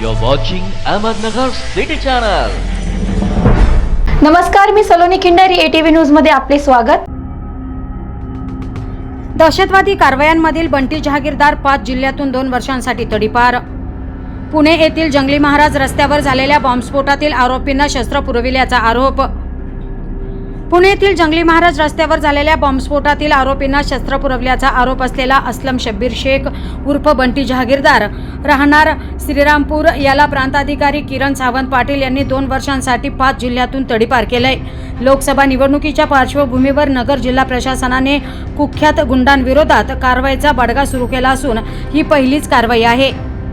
You're watching Ahmednagar City Channel. नमस्कार मी Saloni Khindari ATV न्यूजमध्ये आपले स्वागत. दहशतवादी कारवायांमधील बंटी जहागीरदार पाच जिल्ह्यातून दोन वर्षांसाठी तडीपार. पुणे येथील जंगली महाराज रस्त्यावर झालेल्या बॉम्बस्फोटातील आरोपींना शस्त्र पुरविल्याचा आरोप. पुणे येथील जंगली महाराज रस्त्यावर झालेल्या बॉम्बस्फोटातील आरोपींना शस्त्र पुरवल्याचा आरोप असलेला असलम शब्बीर शेख उर्फ बंटी जहागीरदार. राहणार श्रीरामपूर याला प्रांताधिकारी किरण सावंत पाटील यांनी दोन वर्षांसाठी पाच जिल्ह्यातून तडीपार केलंय. लोकसभा निवडणुकीच्या पार्श्वभूमीवर नगर जिल्हा प्रशासनाने कुख्यात गुंडांविरोधात कारवाईचा बडगा सुरू केला असून ही पहिलीच कारवाई आहे.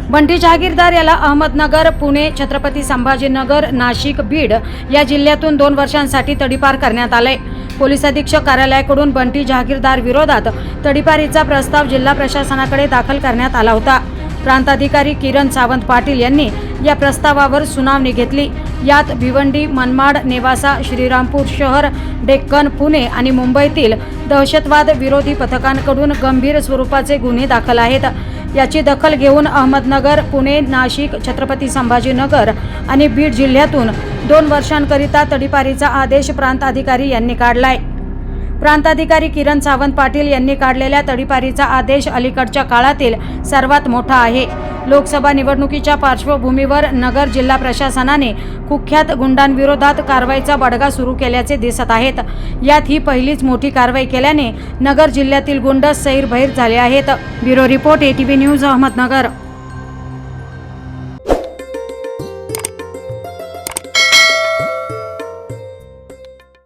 बंटी जहागीरदार याला अहमदनगर पुणे छत्रपती संभाजीनगर नाशिक बीड या जिल्ह्यातून दोन वर्षांसाठी तडीपार करण्यात आले पोलीस अधीक्षक कार्यालयाकडून बंटी जहागीरदार विरोधात तडीपारीचा प्रस्ताव जिल्हा प्रशासनाकडे दाखल करण्यात आला होता. प्रांताधिकारी किरण सावंत पाटील यांनी या प्रस्तावावर सुनावणी घेतली. यात भिवंडी मनमाड नेवासा श्रीरामपूर शहर डेक्कन पुणे आणि मुंबईतील दहशतवाद विरोधी पथकांकडून गंभीर स्वरूपाचे गुन्हे दाखल आहेत. याची दखल घेऊन अहमदनगर पुणे नाशिक छत्रपती संभाजीनगर आणि बीड जिल्ह्यातून दोन वर्षांकरिता तडीपारीचा आदेश प्रांताधिकारी यांनी काढलाय. प्रांताधिकारी किरण सावंत पाटील यांनी काढलेल्या तडीपारीचा आदेश अलीकडच्या काळातील सर्वात मोठा आहे. लोकसभा निवडणुकीच्या पार्श्वभूमीवर नगर जिल्हा प्रशासनाने कुख्यात गुंडांविरोधात कारवाईचा बडगा सुरू केल्याचे दिसत आहेत. यात ही पहिलीच मोठी कारवाई केल्याने नगर जिल्ह्यातील गुंड सैरभैर झाले आहेत. Bureau report ATV news Ahmednagar.